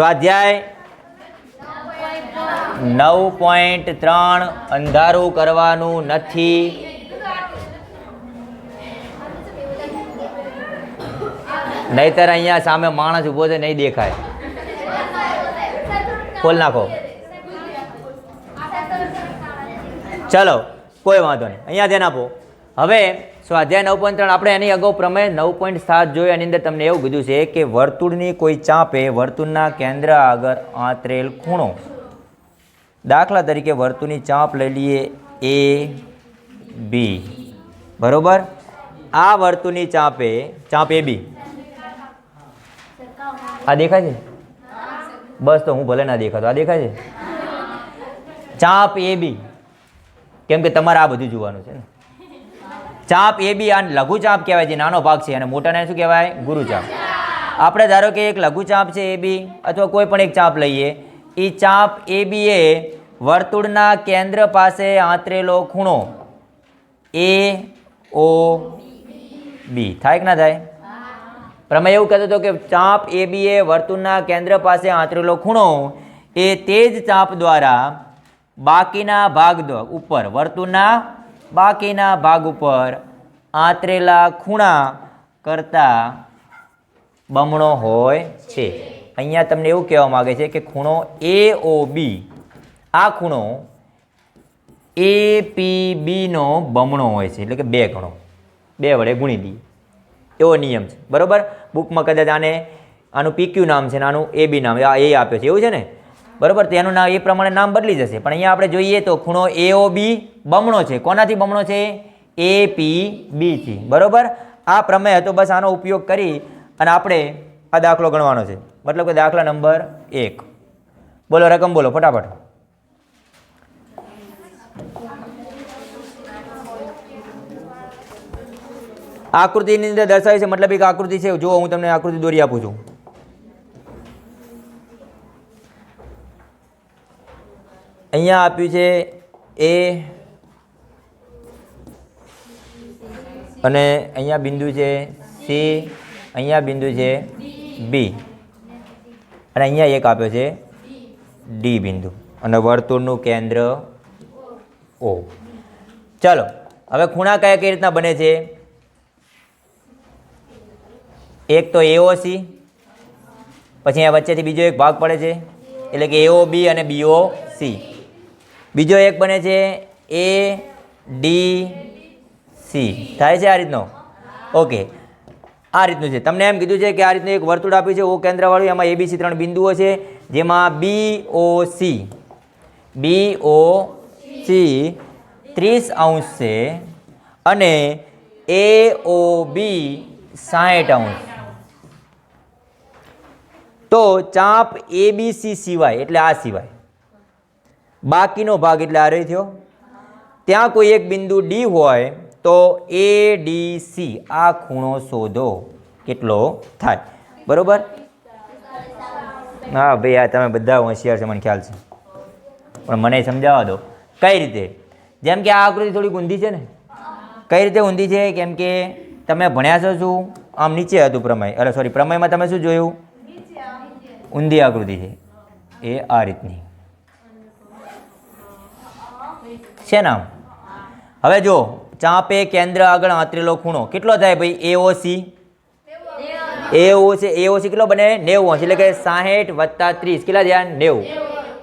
સ્વાધ્યાય નવ પોઈન્ટ ત્રણ અંધારું કરવાનું નથી. નહીતર અહીંયા સામે માણસ ઊભો છે, નહીં દેખાય. ખોલ નાખો. ચલો, કોઈ વાંધો નહીં. અહીંયા ધ્યાન આપો. હવે સ્વાધ્યાય નવ પોઈન્ટ ત્રણ. આપણે એની અગાઉ પ્રમેય નવ પોઈન્ટ સાત જોઈ એની અંદર તમને એવું કીધું છે કે વર્તુળની કોઈ ચાંપે વર્તુળના કેન્દ્ર આગળ આંતરેલ ખૂણો. દાખલા તરીકે વર્તુળની ચાંપ લઈ લઈએ એ, બી. બરોબર? આ વર્તુળની ચાંપે, ચાંપ એ, બી. આ દેખાય છે? બસ તો હું ભલે ના દેખાતો. આ દેખાય છે? ચાપ એ, બી. કેમ કે તમારે આ બધું જોવાનું છે ને. ચાપ એ બી આ લઘુ ચાપ કહેવાય, જે નાનો ભાગ છે અને મોટાને શું કહેવાય? ગુરુ ચાપ. આપણે ધારો કે એક લઘુ ચાપ છે એ બી, અથવા કોઈ પણ એક ચાપ લઈએ એ ચાપ એ બી એ વર્તુળના કેન્દ્ર પાસે આંતરેલો ખૂણો એ, ઓ, બી. થાય કે ના થાય? પ્રમેય એવું કહેતો હતો કે ચાપ એ બી એ વર્તુળના કેન્દ્ર પાસે આંતરેલો ખૂણો એ તે જ ચાપ દ્વારા બાકીના ભાગ ઉપર વર્તુળના બાકીના ભાગ ઉપર આંતરેલા ખૂણા કરતાં બમણો હોય છે. અહીંયા તમને એવું કહેવા માગે છે કે ખૂણો એ ઓ બી આ ખૂણો એ પી બીનો બમણો હોય છે, એટલે કે બે ગણો. બે વડે ગુણી દઈએ. એવો નિયમ છે. બરાબર? બુકમાં કદાચ આને, આનું પીક્યુ નામ છે ને આનું એ બી નામ, આ એ આપ્યો છે. એવું છે ને? બરોબર? તેનું નામ, એ પ્રમાણે નામ બદલી જશે. પણ અહીંયા આપણે જોઈએ તો ખૂણો એ ઓ બી બમણો છે. કોનાથી બમણો છે? એ પી બીથી બરોબર? આ પ્રમેય હતો. બસ આનો ઉપયોગ કરી અને આપણે આ દાખલો ગણવાનો છે. મતલબ કે દાખલા નંબર એક. બોલો, રકમ બોલો, ફટાફટ. આકૃતિની અંદર દર્શાવી છે, મતલબ એક આકૃતિ છે. જો હું તમને આકૃતિ દોરી આપું છું. અહીંયા આપ્યું છે એ અને અહીંયા બિંદુ છે સી, અહીંયા બિંદુ છે બી. અને અહીંયા એક આપ્યો છે ડી બિંદુ અને વર્તુળનું કેન્દ્ર ઓ. ચાલો, હવે ખૂણા કયા કઈ રીતના બને છે? એક તો એઓ સી, પછી અહીંયા વચ્ચેથી બીજો એક ભાગ પડે છે. એટલે કે એઓ બી અને બીઓ સી. બીજો એક બને છે એ ડી સી થાય છે આ રીતનો? ઓકે. આ રીતનું છે. તમને એમ કીધું છે કે આ રીતનું એક વર્તુળ આપ્યું છે ઓ કેન્દ્રવાળું, એમાં એબીસી ત્રણ બિંદુઓ છે, જેમાં બી O C B O C ત્રીસ અંશ છે અને એ ઓ બી સાઠ અંશ. તો ચાપ એબીસી સિવાય, એટલે આ સિવાય. બાકીનો ભાગ એટલે આ રહી થયો. ત્યાં કોઈ એક બિંદુ ડી હોય તો એ ડી સી આ ખૂણો શોધો. કેટલો થાય. બરોબર? હા, ભાઈ, આ તમે બધા હોશિયાર છે, મને ખ્યાલ છે. પણ મને સમજાવવા દો. કઈ રીતે? જેમ કે આ આકૃતિ થોડી ઊંધી છે ને? કઈ રીતે ઊંધી છે? કેમ કે તમે ભણ્યા છો શું? આમ નીચે હતું પ્રમેય. અરે સોરી પ્રમેયમાં તમે શું જોયું? ઊંધી આકૃતિ છે. એ આ રીતની. છે ને હવે જો, ચાંપે, કેન્દ્ર આગળ આંતરેલો ખૂણો, કેટલો થાય ભાઈ? એઓસી એઓ છે એઓસી કેટલો બને? નેવું એટલે કે સાહીઠ વત્તા ત્રીસ. કેટલા થયા? નેવું.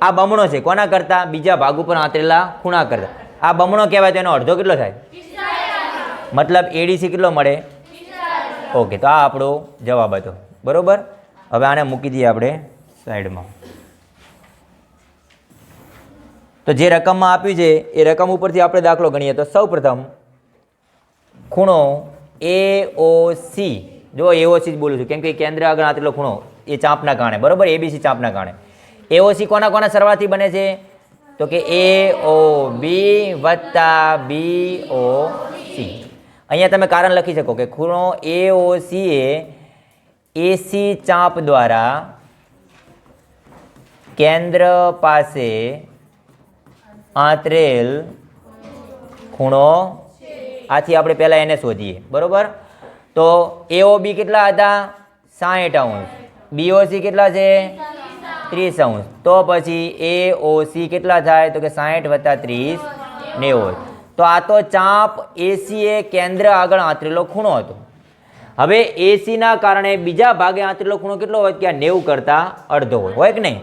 આ બમણો છે, કોના કરતા? બીજા ભાગ ઉપર આંતરેલા ખૂણા કરતા. આ બમણો કહેવાય તો એનો અડધો કેટલો થાય? મતલબ એડીસી કેટલો મળે? ઓકે, તો આ આપણો જવાબ હતો. બરાબર? હવે આને મૂકી દઈએ આપણે સાઈડમાં. તો જે રકમમાં આપ્યું છે, એ રકમ ઉપરથી આપણે દાખલો ગણીએ તો સૌ પ્રથમ ખૂણો એ ઓ સી જો એઓસી જ બોલું છું. કેમ કે કેન્દ્ર આગળ આટલો ખૂણો, એ ચાંપના કારણે. બરોબર? એબીસી ચાંપના કારણે. એઓસી કોના કોના સરવાથી બને છે? તો કે એ ઓ બી વત્તા બી ઓ સી અહીંયા તમે કારણ લખી શકો કે ખૂણો એ ઓ સી એ એસી ચાંપ દ્વારા કેન્દ્ર પાસે આંતરેલ ખૂણો આથી આપણે પહેલાં એને શોધીએ, બરોબર? તો એઓ બી કેટલા હતા? સાહીઠ અંશ. બીઓસી કેટલા છે? ત્રીસ અંશ. તો પછી એ સી કેટલા થાય? તો કે સાહીઠ વત્તા ત્રીસ નેવું. તો આ તો ચાપ એસી એ કેન્દ્ર આગળ આંતરેલો ખૂણો હતો. હવે એસીના કારણે બીજા ભાગે આંતરેલો ખૂણો કેટલો હોય? કે આ નેવું કરતાં અડધો હોય. હોય કે નહીં?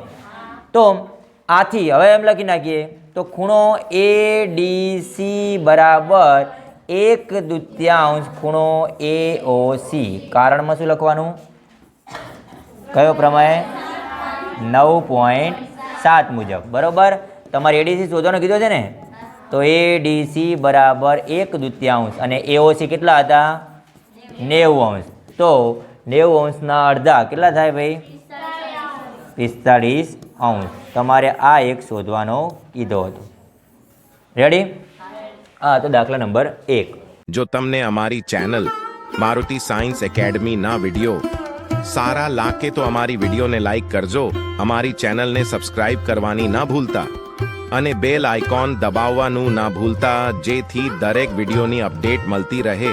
તો આથી હવે એમ લખી નાખીએ. તો ખૂણો એ ડી સી બરાબર એક દૃત્યાંશ ખૂણો એ ઓ સી કારણમાં શું લખવાનું? કયો પ્રમાણે નવ પોઈન્ટ સાત મુજબ. બરાબર? તમારે એડીસી શોધવાનો કીધો છે ને? તો એડીસી બરાબર એક દૃત્યાંશ અને એઓસી કેટલા હતા? નેવું અંશ. તો નેવું અંશના અડધા કેટલા થાય ભાઈ? પિસ્તાળીસ અંશ. તમારે આ એક શોધવાનો કીધો હતો. રેડી હા, તો દાખલા નંબર એક. જો તમને અમારી ચેનલ મારુતિ સાયન્સ એકેડમીના વિડિયો સારા લાગે તો અમારી વિડીયોને લાઈક કરજો, અમારી ચેનલને સબસ્ક્રાઇબ કરવાની ના ભૂલતા અને બેલ આઇકોન દબાવવાનું ના ભૂલતા, જેથી દરેક વિડીયોની અપડેટ મળતી રહે.